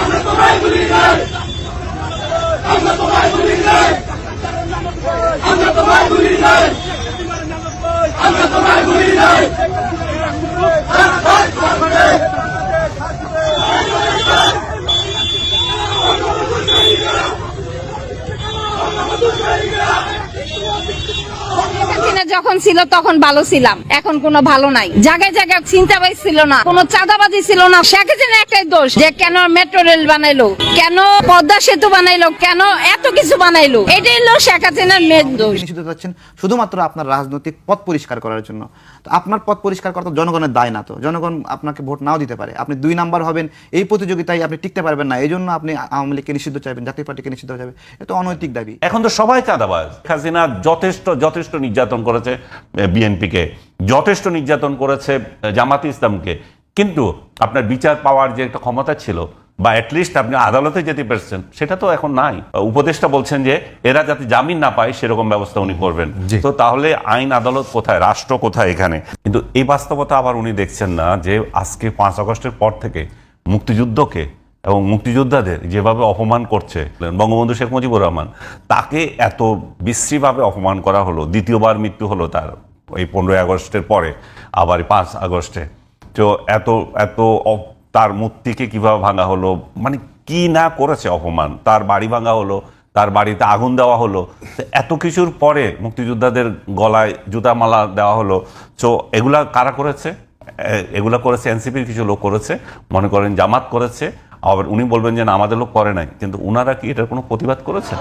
আমরা তোমায় ভুলি নাই আমরা তোমায় ভুলি নাই আমরা তোমায় ভুলি নাই আমরা তোমায় ভুলি নাই হাসিনা যখন ছিল তখন ভালো ছিলাম। এখন কোনো ভালো নাই। জায়গায় জায়গায় চিন্তাবাই ছিল না। কোনো চাঁদাবাজি ছিল না। শেখ হাসিনা একটাই দোষ যে কেন মেট্রো রেল বানাইলো? কেন পদ্মা সেতু বানাইলো? কেন এত কিছু বানাইলো? এটাই হলো শেখ হাসিনার মেন দোষ। নিষিদ্ধ শুধুমাত্র আপনার রাজনৈতিক পথ পরিষ্কার করার জন্য। তো আপনার পথ পরিষ্কার করা তো জনগণের দায় না তো। জনগণ আপনাকে ভোট নাও দিতে পারে। আপনি দুই নাম্বার হবেন। এই প্রতিযোগিতায় আপনি টিকতে পারবেন না। এই জন্য আপনি আওয়ামী লীগকে নিষিদ্ধ চাইবেন জাতীয় পার্টিকে নিষিদ্ধ চাইবেন। এটা অনৈতিক দাবি। এখন তো সবাই চাঁদাবাজ। হাসিনা যথেষ্ট যথেষ্ট নির্যাতন করেছে বিএনপিকে। যথেষ্ট নির্যাতন করেছে জামাত ইসলামকে। কিন্তু আপনার বিচার পাওয়ার যে একটা ক্ষমতা ছিল বা অ্যাটলিস্ট আপনি আদালতে যেতে পারছেন সেটা তো এখন নাই। উপদেষ্টা বলছেন যে এরা যাতে জামিন না পায় সেরকম ব্যবস্থা উনি করবেন। তো তাহলে আইন আদালত কোথায় রাষ্ট্র কোথায় এখানে? কিন্তু এই বাস্তবতা আবার উনি দেখছেন না যে আজকে পাঁচ আগস্টের পর থেকে মুক্তিযুদ্ধকে এবং মুক্তিযোদ্ধাদের যেভাবে অপমান করছে, বঙ্গবন্ধু শেখ মুজিবুর রহমান, তাকে এত বিশ্রীভাবে অপমান করা হলো, দ্বিতীয়বার মৃত্যু হলো তার এই পনেরোই আগস্টের পরে, আবার পাঁচ আগস্টে। তো এত এত তার মূর্তিকে কীভাবে ভাঙা হলো মানে কি না করেছে অপমান? তার বাড়ি ভাঙা হলো, তার বাড়িতে আগুন দেওয়া হলো এত কিছুর পরে মুক্তিযোদ্ধাদের গলায় জুতা মালা দেওয়া হলো, তো এগুলা কারা করেছে? এগুলা করেছে এনসিপির কিছু লোক করেছে। মনে করেন জামাত করেছে। আবার উনি বলবেন যে না, আমাদের লোক করে নাই। কিন্তু উনারা কি এটার কোনো প্রতিবাদ করেছে?